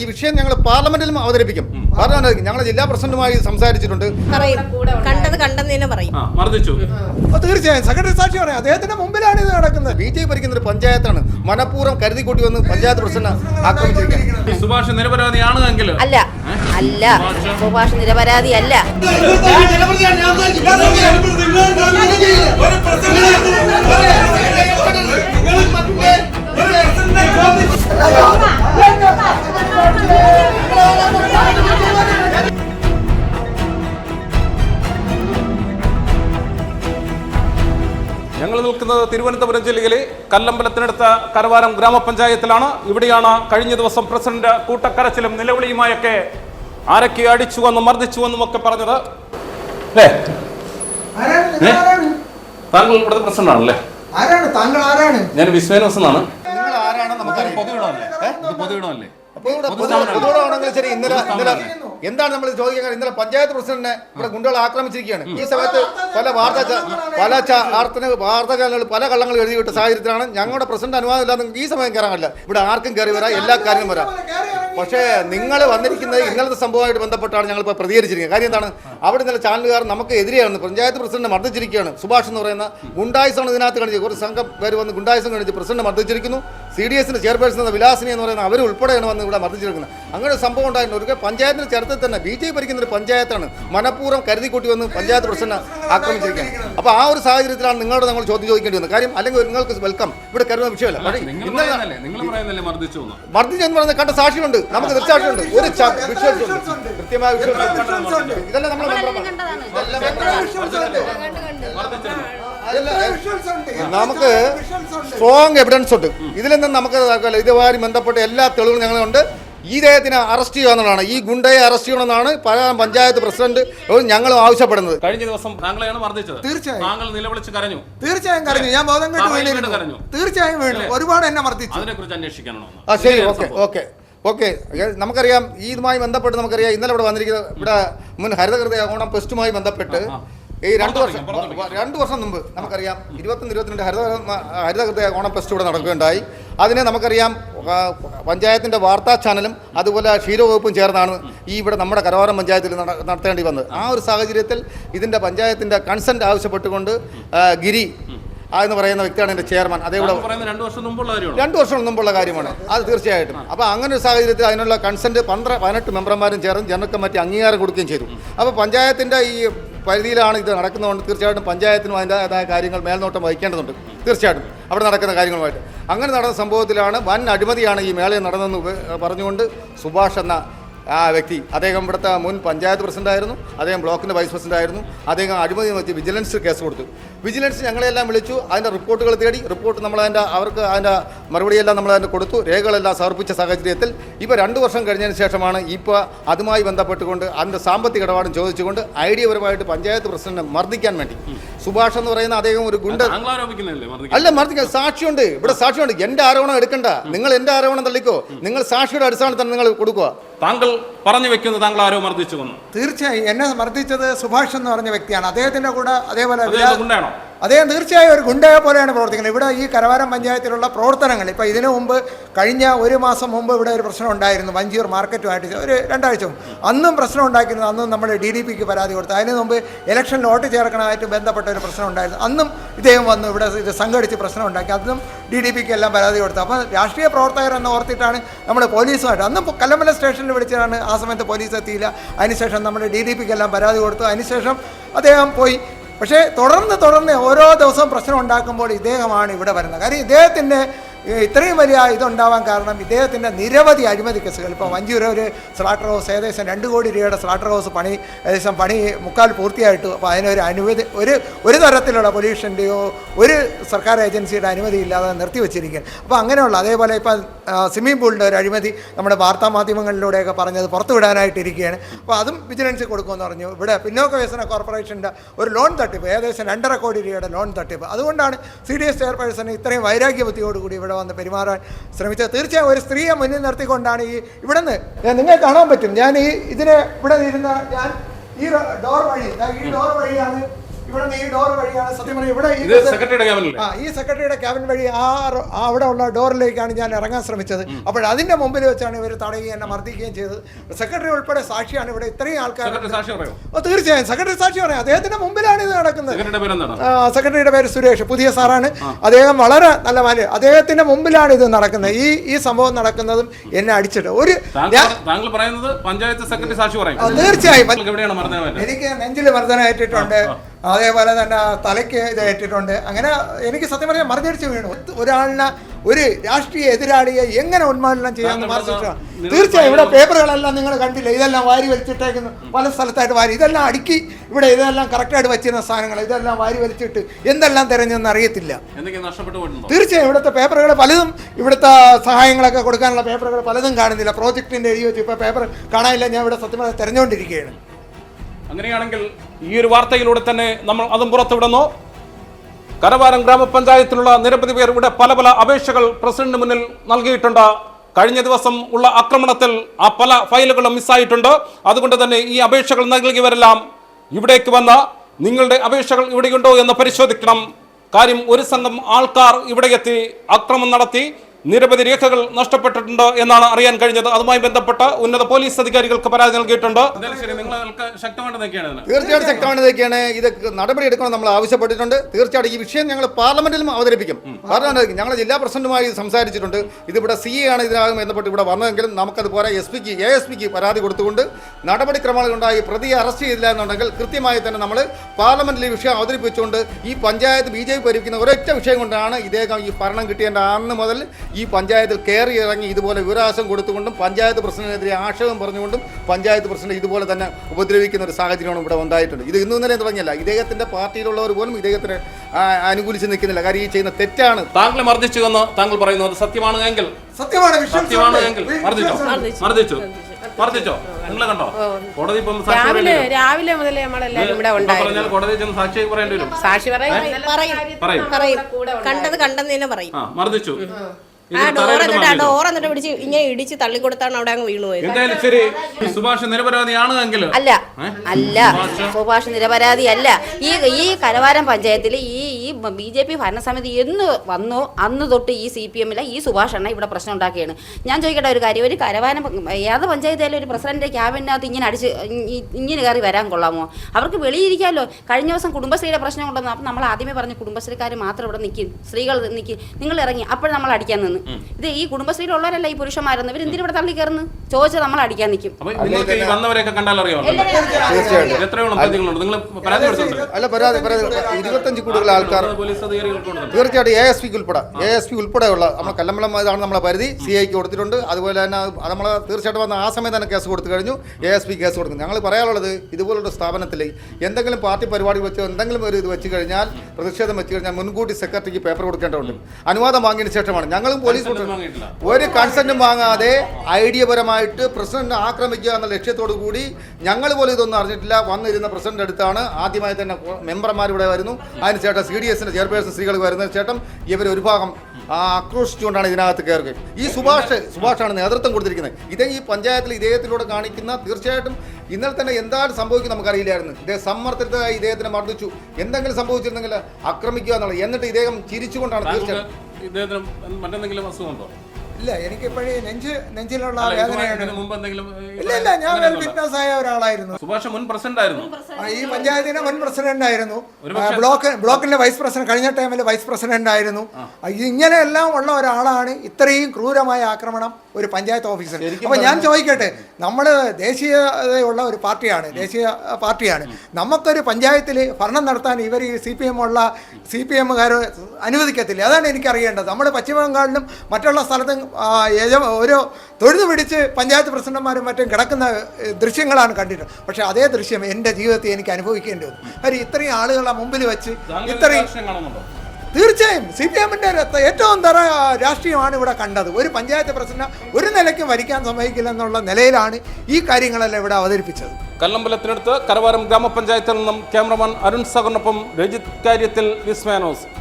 ഈ വിഷയം ഞങ്ങൾ പാർലമെന്റിലും അവതരിപ്പിക്കും പാർലമെന്റ് ഞങ്ങൾ ജില്ലാ പ്രസിഡന്റുമായി സംസാരിച്ചിട്ടുണ്ട് പറയും കണ്ടത് കണ്ടെന്ന് തന്നെ പറയും മർദ്ദിച്ചു തീർച്ചയായും സെക്രട്ടറി സാക്ഷി പറയാം അദ്ദേഹത്തിന്റെ മുമ്പിലാണ് ഇത് നടക്കുന്നത് ബി ജെ പി ഭരിക്കുന്ന ഒരു പഞ്ചായത്താണ് മനഃപൂർവം കരുതി കൂട്ടി വന്ന് പഞ്ചായത്ത് പ്രസിഡന്റ് ആക്രമിച്ചിരിക്കുകയാണ് ഈ സുഭാഷ് നിരപരാധിയാണ് അല്ല അല്ല സുഭാഷ് നിരപരാധി അല്ല ഞങ്ങൾ നിൽക്കുന്നത് തിരുവനന്തപുരം ജില്ലയിലെ കല്ലമ്പലത്തിനടുത്ത കരവാരം ഗ്രാമപഞ്ചായത്തിലാണ്. ഇവിടെയാണ് കഴിഞ്ഞ ദിവസം പ്രസിഡന്റ് കൂട്ടക്കരച്ചിലും നിലവിളിയുമായൊക്കെ ആരൊക്കെ അടിച്ചുവെന്നും മർദ്ദിച്ചുവെന്നും ഒക്കെ പറഞ്ഞത്. അല്ലേ ഏ? താങ്കൾ ഇവിടുത്തെ പ്രസിഡന്റ് ആണല്ലേ ആരാണ്? താങ്കൾ ആരാണ്? ഞാൻ വിശ്വേനോസ് എന്നാണ്. നിങ്ങൾ ആരാണ് നമുക്കറിയാം. പൊതുവിടമല്ലേ? പൊതുവിടമല്ലേ? ശരി ഇന്നലെ ഇന്നലെ എന്താണ് നമ്മൾ ചോദിക്കാൻ ഇന്നലെ പഞ്ചായത്ത് പ്രസിഡന്റിനെ ഇവിടെ ഗുണ്ടകൾ ആക്രമിച്ചിരിക്കുകയാണ്. ഈ സമയത്ത് പല വാർത്താ പല ചാർത്തന വാർത്താ ചാനലുകൾ പല കള്ളങ്ങൾ എഴുതി വിട്ട സാഹചര്യത്തിലാണ് ഞങ്ങളുടെ പ്രസിഡന്റ് അനുവാദം ഇല്ലാതെ ഈ സമയം കയറാൻ കഴിയില്ല ഇവിടെ ആർക്കും കയറി വരാം എല്ലാ കാര്യങ്ങളും വരാം. പക്ഷേ നിങ്ങൾ വന്നിരിക്കുന്നത് ഇന്നലത്തെ സംഭവമായിട്ട് ബന്ധപ്പെട്ടാണ് ഞങ്ങൾ ഇപ്പോൾ പ്രതികരിച്ചിരിക്കുന്നത്. കാര്യം എന്താണ്? അവിടെ ഇന്നലെ ചാനലുകാർ നമുക്ക് എതിരെയാണ്. പഞ്ചായത്ത് പ്രസിഡന്റ് മർദ്ദിച്ചിരിക്കുകയാണ്. സുഭാഷ് എന്ന് പറയുന്ന ഗുണ്ടായുസമാണ് ഇതിനകത്ത് കാണിച്ചത് ഒരു സംഘം പേര് വന്ന് ഗുണ്ടായുസം കാണിച്ച് പ്രസിഡന്റ് മർദ്ദിച്ചിരിക്കുന്നു. സി ഡി എസിന്റെ ചെയർപേഴ്സൺ എന്ന വിലാസിനി എന്ന് പറയുന്ന അവർ ഉൾപ്പെടെയാണ് വന്ന് ഇവിടെ മർദ്ദിച്ചിരിക്കുന്നത്. അങ്ങനെ ഒരു സംഭവം ഉണ്ടായിരുന്നു ഒരു പഞ്ചായത്തിന്റെ ചരിത്രത്തിൽ തന്നെ ബി ജെ പി ഭരിക്കുന്ന ഒരു പഞ്ചായത്താണ് മനഃപൂർവം കരുതി കൂട്ടി വന്ന് പഞ്ചായത്ത് പ്രസിഡന്റ് ആക്രമിച്ചിരിക്കുകയാണ്. അപ്പോൾ ആ ഒരു സാഹചര്യത്തിലാണ് നിങ്ങളോട് നമ്മൾ ചോദ്യം ചോദിക്കേണ്ടി വന്നത്. കാര്യം അല്ലെങ്കിൽ നിങ്ങൾക്ക് വെൽക്കം ഇവിടെ കരുതുന്ന വിഷയമല്ല. പക്ഷേ നിങ്ങൾ ഇന്നലെ പറയുന്നല്ലേ നിങ്ങൾ പറയുന്നല്ലേ മർദ്ദിച്ചു എന്ന്? മർദ്ദിച്ചു എന്ന് പറയുന്ന കണ്ട സാക്ഷിയുണ്ട് നമുക്ക് ദൃശ്സാക്ഷിയുണ്ട് ഒരു കൃത്യമായ വിഷ്വൽസ് ഉണ്ട്. ഇതെല്ലാം നമ്മൾ നമുക്ക് സ്ട്രോങ് എവിഡൻസ് ഉണ്ട്. ഇതിൽ നിന്ന് നമുക്ക്. ഇതുമായി ബന്ധപ്പെട്ട എല്ലാ തെളിവുകളും ഞങ്ങളുണ്ട്. ഈ ഇദ്ദേഹത്തിനെ അറസ്റ്റ് ചെയ്യുക എന്നുള്ളതാണ്. ഈ ഗുണ്ടയെ അറസ്റ്റ് ചെയ്യണമെന്നാണ് പല പഞ്ചായത്ത് പ്രസിഡന്റ് ഞങ്ങൾ ആവശ്യപ്പെടുന്നത്. കഴിഞ്ഞ ദിവസം താങ്കളെയാണ് മർദ്ദിച്ചത്. തീർച്ചയായും. താങ്കൾ നിലവിളിച്ച് കരഞ്ഞു. തീർച്ചയായും കരഞ്ഞു. ഞാൻ ബോധം കേട്ട് കരഞ്ഞു. തീർച്ചയായും വീണു. ഒരുപാട് എന്നെ മർദ്ദിച്ചു. അതിനെക്കുറിച്ച് അന്വേഷിക്കാനാണോ ആ ശരി. Okay okay. ഓക്കെ. നമുക്കറിയാം ഈ ഇതുമായി ബന്ധപ്പെട്ട് നമുക്കറിയാം ഇന്നലെ ഇവിടെ വന്നിരിക്കുന്നത് ഇവിടെ മുൻ ഹരിതകൃത ഓണം ഫെസ്റ്റുമായി ബന്ധപ്പെട്ട് ഈ രണ്ട് വർഷം. രണ്ട് വർഷം മുമ്പ് നമുക്കറിയാം ഇരുപത്തൊന്ന് ഇരുപത്തിരണ്ട് ഹരിത ഹരിതകൃത ഓണം ഫെസ്റ്റ് ഇവിടെ നടക്കുകയുണ്ടായി. അതിനെ നമുക്കറിയാം പഞ്ചായത്തിന്റെ വാർത്താ ചാനലും അതുപോലെ ക്ഷീരവകുപ്പും ചേർന്നാണ് ഈ ഇവിടെ നമ്മുടെ കരവാരം പഞ്ചായത്തിൽ നട- നടത്തേണ്ടി വന്നത്. ആ ഒരു സാഹചര്യത്തിൽ ഇതിന്റെ പഞ്ചായത്തിന്റെ കൺസെന്റ് ആവശ്യപ്പെട്ടുകൊണ്ട് ഗിരി ആ എന്ന് പറയുന്ന വ്യക്തിയാണ് എന്റെ ചെയർമാൻ. അതേ ഇവിടെ രണ്ട് വർഷം മുമ്പുള്ള കാര്യമാണ്? അത് തീർച്ചയായിട്ടും. അപ്പോൾ അങ്ങനെ ഒരു സാഹചര്യത്തിൽ അതിനുള്ള കൺസെന്റ് പന്ത്ര പതിനെട്ട് മെമ്പർമാരും ചേർന്ന് ജനറൽ കമ്മിറ്റി അംഗീകാരം കൊടുക്കുകയും ചെയ്തു. അപ്പോൾ പഞ്ചായത്തിന്റെ ഈ പരിധിയിലാണ് ഇത് നടക്കുന്നതുകൊണ്ട് തീർച്ചയായിട്ടും പഞ്ചായത്തിനും അതിന്റെതായ കാര്യങ്ങൾ മേൽനോട്ടം വഹിക്കേണ്ടതുണ്ട്. തീർച്ചയായിട്ടും അവിടെ നടക്കുന്ന കാര്യങ്ങളുമായിട്ട്. അങ്ങനെ നടന്ന സംഭവത്തിലാണ് വൻ അഴിമതിയാണ് ഈ മേളയിൽ നടന്നതെന്ന് പറഞ്ഞുകൊണ്ട് സുഭാഷ് എന്ന ആ വ്യക്തി അദ്ദേഹം ഇവിടുത്തെ മുൻ പഞ്ചായത്ത് പ്രസിഡന്റായിരുന്നു അദ്ദേഹം ബ്ലോക്കിന്റെ വൈസ് പ്രസിഡന്റായിരുന്നു അദ്ദേഹം അഴിമതി വെച്ച് വിജിലൻസ് കേസ് കൊടുത്തു. വിജിലൻസ് ഞങ്ങളെല്ലാം വിളിച്ചു അതിന്റെ റിപ്പോർട്ടുകൾ തേടി റിപ്പോർട്ട് നമ്മൾ അതിന്റെ അവർക്ക് അതിന്റെ മറുപടിയെല്ലാം നമ്മൾ അതിന്റെ കൊടുത്തു രേഖകളെല്ലാം സമർപ്പിച്ച സാഹചര്യത്തിൽ. ഇപ്പോൾ രണ്ട് വർഷം കഴിഞ്ഞതിന് ശേഷമാണ് ഇപ്പോൾ അതുമായി ബന്ധപ്പെട്ടുകൊണ്ട് അതിന്റെ സാമ്പത്തിക ഇടപാടും ചോദിച്ചുകൊണ്ട് ഐഡിയപരമായിട്ട് പഞ്ചായത്ത് പ്രസിഡന്റ് മർദ്ദിക്കാൻ വേണ്ടി. സുഭാഷ് എന്ന് പറയുന്ന അദ്ദേഹം ഒരു ഗുണ്ട അല്ല മർദ്ദിക്കാൻ സാക്ഷിയുണ്ട്. ഇവിടെ സാക്ഷിയുണ്ട്. എന്റെ ആരോപണം എടുക്കണ്ട. നിങ്ങൾ എന്റെ ആരോപണം തള്ളിക്കോ. നിങ്ങൾ സാക്ഷിയുടെ അടിസ്ഥാനത്തിൽ നിങ്ങൾ കൊടുക്കുക. താങ്കൾ പറഞ്ഞു വെക്കുന്നത് താങ്കൾ ആരോ മർദ്ദിച്ചു വന്നു തീർച്ചയായും എന്നെ മർദ്ദിച്ചത് സുഭാഷ് എന്ന് പറഞ്ഞ വ്യക്തിയാണ്. അദ്ദേഹത്തിന്റെ കൂടെ അതേപോലെ ഗുണ്ടയാണോ? അദ്ദേഹം തീർച്ചയായും ഒരു ഗുണ്ടയെ പോലെയാണ് പ്രവർത്തിക്കുന്നത്. ഇവിടെ ഈ കരവാരം പഞ്ചായത്തിലുള്ള പ്രവർത്തനങ്ങൾ ഇപ്പോൾ ഇതിനു മുമ്പ് കഴിഞ്ഞ ഒരു മാസം മുമ്പ് ഇവിടെ ഒരു പ്രശ്നം ഉണ്ടായിരുന്നു വഞ്ചിയൂർ മാർക്കറ്റുമായിട്ട് ഒരു രണ്ടാഴ്ച മുമ്പ്. അന്നും പ്രശ്നം ഉണ്ടാക്കിയിരുന്നു അന്നും നമ്മൾ ഡി ഡി പിക്ക് പരാതി കൊടുത്തു. അതിന് മുമ്പ് ഇലക്ഷൻ വോട്ട് ചേർക്കണമായിട്ട് ബന്ധപ്പെട്ട ഒരു പ്രശ്നം ഉണ്ടായിരുന്നു. അന്നും ഇദ്ദേഹം വന്നു ഇവിടെ ഇത് സംഘടിച്ച് പ്രശ്നം ഉണ്ടാക്കി. അന്നും ഡി ഡി പിക്ക് എല്ലാം പരാതി കൊടുത്തു. അപ്പോൾ രാഷ്ട്രീയ പ്രവർത്തകർ എന്ന് ഓർത്തിട്ടാണ് നമ്മൾ പോലീസുമായിട്ട്. അന്നും കല്ലമ്പല സ്റ്റേഷനിൽ വിളിച്ചാണ് ആ സമയത്ത് പോലീസ് എത്തിയില്ല. അതിനുശേഷം നമ്മൾ ഡി ഡി പിക്ക് എല്ലാം പരാതി കൊടുത്തു. അതിനുശേഷം അദ്ദേഹം പോയി പക്ഷേ തുടർന്ന് തുടർന്ന് ഓരോ ദിവസവും പ്രശ്നം ഉണ്ടാക്കുമ്പോൾ ഇദ്ദേഹമാണ് ഇവിടെ വരുന്നത്. കാര്യം ഇദ്ദേഹത്തിന്റെ ഇത്രയും വലിയ ഇതുണ്ടാവാൻ കാരണം ഇദ്ദേഹത്തിന്റെ നിരവധി അഴിമതി കേസുകൾ. ഇപ്പോൾ വഞ്ചിയൂർ ഒരു സ്ലാട്ടർ ഹൗസ് ഏകദേശം രണ്ട് കോടി രൂപയുടെ സ്ലാട്ടർ ഹൗസ് പണി ഏകദേശം പണി മുക്കാൽ പൂർത്തിയായിട്ടു. അപ്പോൾ അതിനൊരു അനുമതി ഒരു ഒരു തരത്തിലുള്ള പൊല്യൂഷന്റെയോ ഒരു സർക്കാർ ഏജൻസിയുടെ അനുമതി ഇല്ലാതെ നിർത്തിവെച്ചിരിക്കുകയാണ്. അപ്പോൾ അങ്ങനെയുള്ള അതേപോലെ ഇപ്പോൾ സ്വിമ്മിംഗ് പൂളിന്റെ ഒരു അഴിമതി നമ്മുടെ വാർത്താ മാധ്യമങ്ങളിലൂടെയൊക്കെ പറഞ്ഞത് പുറത്തുവിടാനായിട്ടിരിക്കുകയാണ്. അപ്പോൾ അതും വിജിലൻസ് കൊടുക്കുമെന്ന് പറഞ്ഞു. ഇവിടെ പിന്നോക്ക വികസന കോർപ്പറേഷന്റെ ഒരു ലോൺ തട്ടിപ്പ് ഏകദേശം രണ്ടര കോടി രൂപയുടെ ലോൺ തട്ടിപ്പ്. അതുകൊണ്ടാണ് സി ഡി എസ് ചെയർപേഴ്സൺ ഇത്രയും വൈരാഗ്യബുദ്ധിയോടുകൂടി ഇവിടെ വന്ന് പെരുമാറാൻ ശ്രമിച്ചത്. തീർച്ചയായും ഒരു സ്ത്രീയെ മുന്നിൽ നിർത്തിക്കൊണ്ടാണ് ഈ ഇവിടെ നിന്ന് നിങ്ങൾ കാണാൻ പറ്റും. ഞാൻ ഈ ഇതിനെ ഇവിടെ ഇരുന്ന ഞാൻ ഈ ഡോർ വഴി ഈ ഡോർ വഴിയാണ് ഇവിടെ ഈ ഡോർ വഴിയാണ്. സത്യം പറഞ്ഞാൽ ഇവിടെ ഈ സെക്രട്ടറിയുടെ ക്യാബിൻ വഴി ആ അവിടെ ഉള്ള ഡോറിലേക്കാണ് ഞാൻ ഇറങ്ങാൻ ശ്രമിച്ചത്. അപ്പോൾ അതിന്റെ മുമ്പിൽ വെച്ചാണ് ഇവർ തടയുകയും എന്നെ മർദ്ദിക്കുകയും ചെയ്തത്. സെക്രട്ടറി ഉൾപ്പെടെ സാക്ഷിയാണ് ഇവിടെ ഇത്രയും ആൾക്കാർ തീർച്ചയായും. സെക്രട്ടറി സാക്ഷി പറയാം. അദ്ദേഹത്തിന്റെ മുമ്പിലാണ് ഇത് നടക്കുന്നത്. സെക്രട്ടറിയുടെ പേര് സുരേഷ് പുതിയ സാറാണ്. അദ്ദേഹം വളരെ നല്ല മാന്യ അദ്ദേഹത്തിന്റെ മുമ്പിലാണ് ഇത് നടക്കുന്നത്. ഈ ഈ സംഭവം നടക്കുന്നതും എന്നെ അടിച്ചിട്ട്. ഒരു താങ്കൾ പറയുന്നത് പഞ്ചായത്ത് സെക്രട്ടറി സാക്ഷി പറയും. തീർച്ചയായും. എനിക്ക് നെഞ്ചിൽ മർദ്ദനം ഏറ്റിട്ടുണ്ട്. അതേപോലെ തന്നെ തലയ്ക്ക് ഇത് ഏറ്റിട്ടുണ്ട് അങ്ങനെ എനിക്ക് സത്യം പറഞ്ഞാൽ മറിഞ്ഞടിച്ച് വീണു. ഒരാളിനെ ഒരു രാഷ്ട്രീയ എതിരാളിയെ എങ്ങനെ ഉന്മാദനം ചെയ്യാമെന്ന് മറിച്ചിട്ടാണ് തീർച്ചയായും ഇവിടെ പേപ്പറുകളെല്ലാം നിങ്ങൾ കണ്ടില്ല? ഇതെല്ലാം വാരി വലിച്ചിട്ടേക്കുന്നു. പല സ്ഥലത്തായിട്ട് വാരി. ഇതെല്ലാം അടുക്കി ഇവിടെ ഇതെല്ലാം കറക്റ്റായിട്ട് വെച്ചിരുന്ന സാധനങ്ങൾ. ഇതെല്ലാം വാരി വലിച്ചിട്ട് എന്തെല്ലാം തിരഞ്ഞെന്ന് അറിയത്തില്ല. തീർച്ചയായും ഇവിടുത്തെ പേപ്പറുകൾ പലതും ഇവിടുത്തെ സഹായങ്ങളൊക്കെ കൊടുക്കാനുള്ള പേപ്പറുകൾ പലതും കാണുന്നില്ല. പ്രോജക്റ്റിന്റെ എഴുതി വെച്ച് ഇപ്പോൾ പേപ്പർ കാണാനില്ല. ഞാൻ ഇവിടെ സത്യം തിരഞ്ഞുകൊണ്ടിരിക്കുകയാണ്. അങ്ങനെയാണെങ്കിൽ ഈ ഒരു വാർത്തയിലൂടെ തന്നെ നമ്മൾ അതും പുറത്തുവിടുന്നു. കരവാരം ഗ്രാമപഞ്ചായത്തിലുള്ള നിരവധി പേർ ഇവിടെ പല പല അപേക്ഷകൾ പ്രസിഡന്റിന് മുന്നിൽ നൽകിയിട്ടുണ്ട്. കഴിഞ്ഞ ദിവസം ഉള്ള ആക്രമണത്തിൽ ആ പല ഫയലുകളും മിസ്സായിട്ടുണ്ട്. അതുകൊണ്ട് തന്നെ ഈ അപേക്ഷകൾ നൽകിയവരെല്ലാം ഇവിടേക്ക് വന്ന നിങ്ങളുടെ അപേക്ഷകൾ ഇവിടെയുണ്ടോ എന്ന് പരിശോധിക്കണം. കാര്യം ഒരു സംഘം ആൾക്കാർ ഇവിടെ എത്തി ആക്രമണം നടത്തി. നിരവധി രേഖകൾ നഷ്ടപ്പെട്ടിട്ടുണ്ട് എന്നാണ് അറിയാൻ കഴിഞ്ഞത്. അതുമായി ബന്ധപ്പെട്ട ഉന്നത പോലീസ് അധികാരികൾക്ക് പരാതി നൽകിയിട്ടുണ്ട്. തീർച്ചയായിട്ടും ശക്തമാണിതൊക്കെയാണ് ഇത് നടപടി എടുക്കണം നമ്മൾ ആവശ്യപ്പെട്ടിട്ടുണ്ട്. തീർച്ചയായിട്ടും ഈ വിഷയം ഞങ്ങൾ പാർലമെന്റിലും അവതരിപ്പിക്കും. പാർലമെന്റ് ഞങ്ങൾ ജില്ലാ പ്രസിഡന്റുമായി സംസാരിച്ചിട്ടുണ്ട്. ഇതിവിടെ സി എ ആണ് ഇതിനകം ബന്ധപ്പെട്ട് ഇവിടെ വന്നതെങ്കിലും നമുക്കത് പോരാ. എസ് പിക്ക് എ എസ് പിക്ക് പരാതി കൊടുത്തുകൊണ്ട് നടപടിക്രമങ്ങൾ ഉണ്ടായി പ്രതിയെ അറസ്റ്റ് ചെയ്തില്ല എന്നുണ്ടെങ്കിൽ കൃത്യമായി തന്നെ നമ്മൾ പാർലമെന്റിൽ ഈ വിഷയം അവതരിപ്പിച്ചുകൊണ്ട് ഈ പഞ്ചായത്ത് ബി ജെ പി ഭരിക്കുന്ന ഒരൊറ്റ വിഷയം കൊണ്ടാണ് ഇദ്ദേഹം ഈ ഭരണം കിട്ടിയതിന്റെ അന്ന് മുതൽ ഈ പഞ്ചായത്തിൽ കയറി ഇറങ്ങി ഇതുപോലെ വിവരാശം കൊടുത്തുകൊണ്ടും പഞ്ചായത്ത് പ്രസിഡന്റിനെതിരെ ആക്ഷേപം പറഞ്ഞുകൊണ്ടും പഞ്ചായത്ത് പ്രസിഡന്റ് ഇതുപോലെ തന്നെ ഉപദ്രവിക്കുന്ന ഒരു സാഹചര്യമാണ് ഇവിടെ ഉണ്ടായിട്ടുണ്ട്. ഇത് ഇന്നു ഇന്നലെ തുടങ്ങിയല്ല ഇദ്ദേഹത്തിന്റെ പാർട്ടിയിലുള്ളവർ പോലും ഇദ്ദേഹത്തിന് അനുകൂലിച്ച് നിൽക്കുന്നില്ല. കാര്യം ഈ ചെയ്യുന്ന തെറ്റാണ്. താങ്കൾ മർദ്ദിച്ചു എന്ന് താങ്കൾ പറയുന്നു. അത് സത്യമാണ് എങ്കിൽ സത്യമാണ് സത്യമാണ് എങ്കിൽ. മർദ്ദിച്ചോ. മർദ്ദിച്ചു. മർദ്ദിച്ചോ. നിങ്ങളെ കണ്ടോ? കോടതി രാവിലെ. രാവിലെ മുതൽ നമ്മളെല്ലാരും ഇവിടെ ഉണ്ടായിരുന്നു. കോടതി ചെന്ന് സാക്ഷി പറയേണ്ടി വരും. സാക്ഷി പറയും. പറയും. പറയും. പറയും. കണ്ടത് കണ്ടെന്ന് തന്നെ പറയും. മർദ്ദിച്ചു. ആ ഇതിന് ഡോർ തറയിട്ട് എന്നിട്ട് ആ ഡോർ എന്നിട്ട് പിടിച്ച് ഇങ്ങനെ ഇടിച്ച് തള്ളിക്കൊടുത്താണ് അവിടെ അങ്ങ് വീണു പോയത്. എന്തായാലും ശരി ഈ സുഭാഷ് നിരപരാധിയാണ് എങ്കിൽ അല്ല അല്ല സുഭാഷ്? നിരപരാധി അല്ല. ഈ ഈ കരവാരം പഞ്ചായത്തിൽ ഈ ഈ ബി ജെ പി ഭരണസമിതി എന്ന് വന്നോ അന്ന് തൊട്ട് ഈ സി പി എമ്മിലെ ഈ സുഭാഷ് എണ്ണ ഇവിടെ പ്രശ്നം ഉണ്ടാക്കിയാണ്. ഞാൻ ചോദിക്കട്ടെ ഒരു കാര്യം ഒരു കരവാരം ഏത് പഞ്ചായത്തിലും ഒരു പ്രസിഡന്റ് ക്യാബിനകത്ത് ഇങ്ങനെ അടിച്ച് ഇങ്ങനെ കയറി വരാൻ കൊള്ളാമോ? അവർക്ക് വെളിയിരിക്കാമല്ലോ കഴിഞ്ഞ ദിവസം കുടുംബശ്രീയുടെ പ്രശ്നം കൊണ്ടുവന്നു അപ്പം നമ്മൾ ആദ്യമേ പറഞ്ഞു കുടുംബശ്രീക്കാർ മാത്രം ഇവിടെ നിൽക്കും സ്ത്രീകൾ നിൽക്കും നിങ്ങൾ ഇറങ്ങി അപ്പോൾ നമ്മൾ അടിക്കാൻ നിന്ന്. ഇത് ഈ കുടുംബശ്രീയിലുള്ളവരല്ല ഈ പുരുഷന്മാരെന്ന്? ഇവർ എന്തിനും ഇവിടെ തള്ളി കയറുന്നു? ചോദിച്ചാൽ നമ്മൾ അടിക്കാൻ നിൽക്കും. അപ്പൊ നിങ്ങൾക്ക് ഈ വന്നവരെയൊക്കെ കണ്ടാൽ തീർച്ചയായിട്ടും. എത്രയോളം പ്രതികളുണ്ട്? നിങ്ങൾ പരാതി കൊടുത്തിട്ടുണ്ട്. അല്ല പരാതി പരാതി. ഇരുപത്തഞ്ച് കൂടുതൽ ആൾക്കാർ. പോലീസ് അധികാരികൾക്ക് കൊടുത്തിട്ടുണ്ട് തീർച്ചയായിട്ടും എ എസ് പിക്ക് ഉൾപ്പെടെ. എ എസ് പി ഉൾപ്പെടെയുള്ള നമ്മൾ കല്ലമ്പലം ഇതാണ് നമ്മളെ പരിധി. സി ഐക്ക് കൊടുത്തിട്ടുണ്ട്. അതുപോലെ തന്നെ നമ്മൾ തീർച്ചയായിട്ടും വന്ന ആ സമയത്ത് തന്നെ കേസ് കൊടുത്തു കഴിഞ്ഞു. എ എസ് പി കേസ് കൊടുക്കുന്നു. ഞങ്ങൾ പറയാനുള്ളത് ഇതുപോലുള്ള സ്ഥാപനത്തിൽ എന്തെങ്കിലും പാർട്ടി പരിപാടി വെച്ച് എന്തെങ്കിലും ഒരു ഇത് വെച്ച് കഴിഞ്ഞാൽ പ്രതിഷേധം വെച്ച് കഴിഞ്ഞാൽ മുൻകൂട്ടി സെക്രട്ടറിക്ക് പേപ്പർ കൊടുക്കേണ്ടതുണ്ട്. അനുവാദം വാങ്ങിയതിന് ശേഷമാണ്. ഞങ്ങളും പോലീസ്. ഒരു കൺസെന്റും വാങ്ങാതെ ഐഡിയപരമായിട്ട് പ്രസിഡന്റ് ആക്രമിക്കുക എന്ന ലക്ഷ്യത്തോടു കൂടി ഞങ്ങൾ പോലും ഇതൊന്നും അറിഞ്ഞിട്ടില്ല. വന്നിരുന്ന പ്രസിഡന്റ് അടുത്താണ്. ആദ്യമായി തന്നെ മെമ്പർമാർ ഇവിടെ വരുന്നു. അതിനുശേഷം സി ഡി എസിന്റെ ചെയർപേഴ്സൺ സ്ത്രീകൾ വരുന്ന ശേഷം ഇവർ ഒരു ഭാഗം ആക്രോശിച്ചുകൊണ്ടാണ് ഇതിനകത്ത് കയറുക. ഈ സുഭാഷ് സുഭാഷാണ് നേതൃത്വം കൊടുത്തിരിക്കുന്നത്. ഇതേ ഈ പഞ്ചായത്തിൽ ഇദ്ദേഹത്തിലൂടെ കാണിക്കുന്ന തീർച്ചയായിട്ടും ഇന്നലെ തന്നെ എന്താണ് സംഭവിക്കുന്നത് നമുക്കറിയില്ലായിരുന്നു. ഇദ്ദേഹം സമ്മർദ്ദത്തിലായി ഇദ്ദേഹത്തിനെ മർദ്ദിച്ചു. എന്തെങ്കിലും സംഭവിച്ചിരുന്നെങ്കിൽ ആക്രമിക്കുക എന്നുള്ളത് എന്നിട്ട് ഇദ്ദേഹം ചിരിച്ചുകൊണ്ടാണ് തീർച്ചയായിട്ടും ഇദ്ദേഹത്തിന് മറ്റെന്തെങ്കിലും അസുഖമുണ്ടോ? ഇല്ല എനിക്ക് ഇപ്പോഴേ നെഞ്ച് നെഞ്ചിലുള്ള വേദനയാണ്. ഇല്ല ഇല്ല ഞാൻ അങ്ങനെയൊന്നുമില്ല. ഫിറ്റ്നസ് ആയ ഒരാളായിരുന്നു. സുഭാഷ് മുൻ പ്രസിഡന്റ് ആയിരുന്നു ഈ പഞ്ചായത്തിന്റെ മുൻ പ്രസിഡന്റ് ആയിരുന്നു ബ്ലോക്ക് ബ്ലോക്കിന്റെ വൈസ് പ്രസിഡന്റ് കഴിഞ്ഞ ടൈമിൽ വൈസ് പ്രസിഡന്റ് ആയിരുന്നു ഇങ്ങനെയെല്ലാം ഉള്ള ഒരാളാണ് ഇത്രയും ക്രൂരമായ ആക്രമണം ഒരു പഞ്ചായത്ത് ഓഫീസർ. അപ്പൊ ഞാൻ ചോദിക്കട്ടെ നമ്മൾ ദേശീയതയുള്ള ഒരു പാർട്ടിയാണ് ദേശീയ പാർട്ടിയാണ്. നമുക്കൊരു പഞ്ചായത്തിൽ ഭരണം നടത്താൻ ഇവർ ഈ സി പി എം ഉള്ള സി പി എമ്മുകാർ അനുവദിക്കത്തില്ല. അതാണ് എനിക്കറിയേണ്ടത്. നമ്മുടെ പശ്ചിമ ബംഗാളിലും മറ്റുള്ള സ്ഥലത്തും ഓരോ തൊഴുതു പിടിച്ച് പഞ്ചായത്ത് പ്രസിഡന്റുമാരും മറ്റും കിടക്കുന്ന ദൃശ്യങ്ങളാണ് കണ്ടിട്ടുള്ളത് പക്ഷേ അതേ ദൃശ്യം എന്റെ ജീവിതത്തിൽ എനിക്ക് അനുഭവിക്കേണ്ടി വന്നു. കാര്യം ഇത്രയും ആളുകളെ മുമ്പിൽ വെച്ച് ഇത്രയും തീർച്ചയായും സി പി എമ്മിന്റെ ഏറ്റവും തറ രാഷ്ട്രീയമാണ് ഇവിടെ കണ്ടത്. ഒരു പഞ്ചായത്ത് പ്രസിഡന്റ് ഒരു നിലയ്ക്കും വരിക്കാൻ സമ്മതിക്കില്ലെന്നുള്ള നിലയിലാണ് ഈ കാര്യങ്ങളെല്ലാം ഇവിടെ അവതരിപ്പിച്ചത്. കല്ലമ്പലത്തിനടുത്ത് കരവാരം ഗ്രാമപഞ്ചായത്തിൽ നിന്നും ക്യാമറമാൻ അരുൺ സാഗറിനൊപ്പം രജിത് കാര്യത്തിൽ വിസ്മാനോസ്